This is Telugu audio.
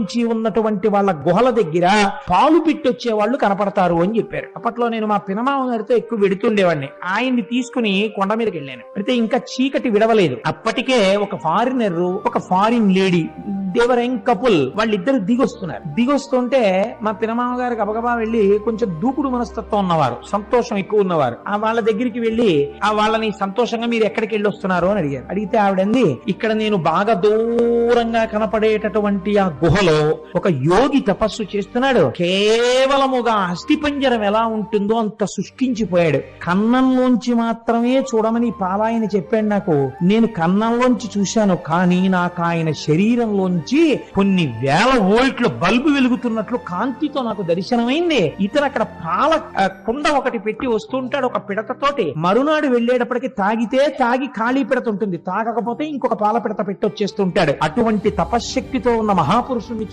నుంచి ఉన్నటువంటి వాళ్ళ గుహల దగ్గర పాలు పిట్టొచ్చే వాళ్ళు కనపడతారు అని చెప్పారు. అప్పట్లో నేను మా పినమామ గారితో ఎక్కువ వెడుతుండేవాడిని. ఆయన్ని తీసుకుని కొండ మీదకి వెళ్ళాను. అయితే ఇంకా చీకటి విడవలేదు. అప్పటికే ఒక ఫారినర్ ఒక ఫారిన్ లేడీ దేవర్ యంగ్ కపుల్ వాళ్ళిద్దరు దిగొస్తున్నారు. దిగొస్తుంటే మా పినమామ గారికి గబగబా వెళ్ళి కొంచెం దూకుడు మనస్తత్వం ఉన్నవారు సంతోషం ఎక్కువ ఉన్నవారు. ఆ వాళ్ళ దగ్గరికి వెళ్ళి ఆ వాళ్ళని సంతోషంగా మీరు ఎక్కడికి వెళ్ళి వస్తున్నారు అని అడిగారు. అడిగితే ఆవిడంది ఇక్కడ నేను బాగా దూరంగా కనపడేటటువంటి ఆ గుహలో ఒక యోగి తపస్సు చేస్తున్నాడు. కేవలముగా అస్థిపంజరం ఎలా ఉంటుందో అంత సృష్టించిపోయాడు. కన్నంలోంచి మాత్రమే చూడమని పాలాయన చెప్పాడు నాకు. నేను కన్నంలోంచి చూశాను కానీ నాకు ఆయన శరీరంలోంచి కొన్ని వేల వోల్ట్ల బల్బు వెలుగుతున్నట్లు కాంతితో నాకు దర్శనమైంది. ఇతను అక్కడ పాల కుండ ఒకటి పెట్టి వస్తుంటాడు ఒక పిడతతోటి. మరునాడు వెళ్ళేటప్పటికి తాగితే తాగి ఖాళీ పిడత ఉంటుంది. తాగకపోతే ఇంకొక పాల పిడత పెట్టి వచ్చేస్తుంటాడు. అటువంటి తపశ్శక్తితో ఉన్న మహాపురుషుణ్ణి